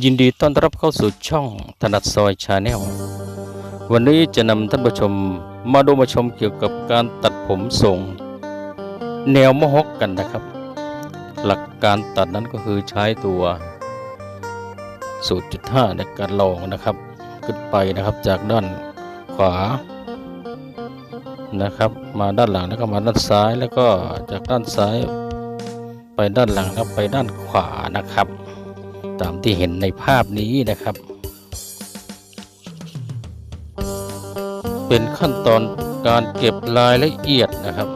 ยินดีต้อนรับเข้าสู่ช่องถนัดซอยชาแนลวันนี้จะนำท่านผู้ชมมาดูมาชมเกี่ยวกับการตัดผมทรง แนวมะฮกกันนะครับ หลักการตัดนั้นก็คือใช้ตัว 0.5 ในการลองนะครับ ขึ้นไปนะครับจากด้านขวานะครับ มาด้านหลังแล้วก็มาด้านซ้ายแล้วก็จากด้านซ้าย ไปด้านหลังแล้วไปด้านขวานะครับ ตามที่เห็นในภาพนี้นะครับ เป็นขั้นตอนการเก็บรายละเอียดนะครับ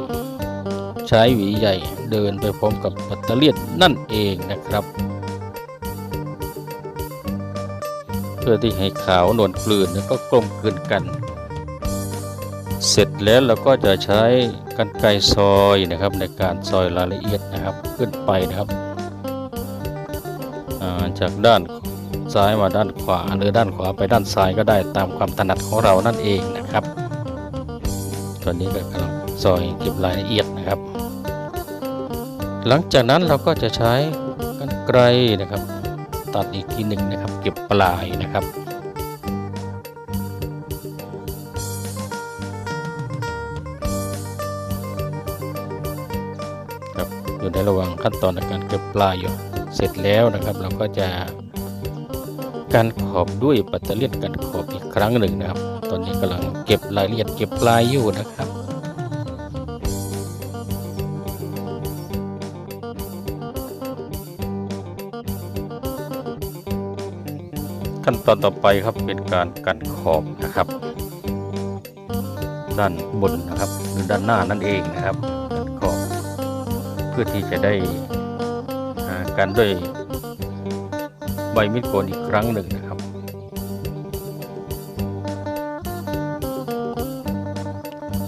ใช้หวีใหญ่เดินไปพร้อมกับปัตเตอร์เลียนนั่นเองนะครับ เพื่อที่ให้ขาวนวลกลืนแล้วก็กลมกลืนกัน เสร็จแล้วเราก็จะใช้กันไกรซอยนะครับในการซอยรายละเอียดนะครับขึ้นไปนะครับ จากด้านซ้ายมาด้านขวาหรือด้านขวาไปด้านซ้ายก็ได้ตามความถนัดของเรานั่นเองนะครับ ตอนนี้ก็กำลังซอยเก็บรายละเอียดนะครับ หลังจากนั้นเราก็จะใช้กันไกรนะครับ ตัดอีกทีหนึ่งนะครับ เก็บปลายนะครับครับอยู่ในระหว่างขั้นตอนในการเก็บปลายอยู่ เสร็จแล้วนะครับ เราก็จะการขอบด้วยปัตเตอร์เลียนกันขอบอีกครั้งหนึ่งนะครับ ตอนนี้กำลังเก็บรายละเอียดเก็บปลายอยู่นะครับขั้นตอนต่อไปครับเป็นการกันขอบนะครับ ด้านบนนะครับหรือด้านหน้านั่นเองนะครับกันขอบเพื่อที่จะได้ กันด้วยใบมิดโกนอีกครั้งหนึ่งนะครับ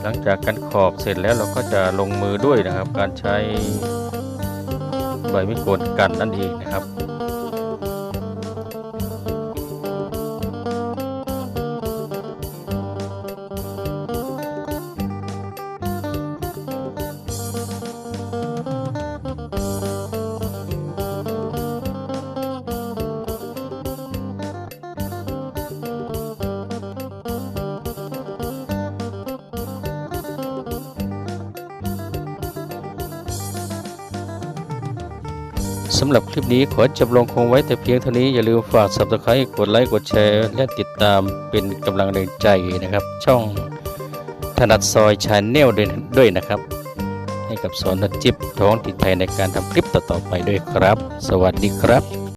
หลังจากกันขอบเสร็จแล้วเราก็จะลงมือด้วยนะครับ การใช้ใบมิดโกนกันนั่นเองนะครับ สำหรับคลิปนี้ขอจบลงคงไว้แต่เพียงเท่านี้อย่าลืมฝาก subscribe กดไลค์กดแชร์ และติดตามเป็นกำลังแรงใจนะครับ ช่องถนัดซอยชาแนลด้วยนะครับ ให้กับสอนจิบท้องติดไทยในการทำคลิปต่อๆไปด้วยครับ สวัสดีครับ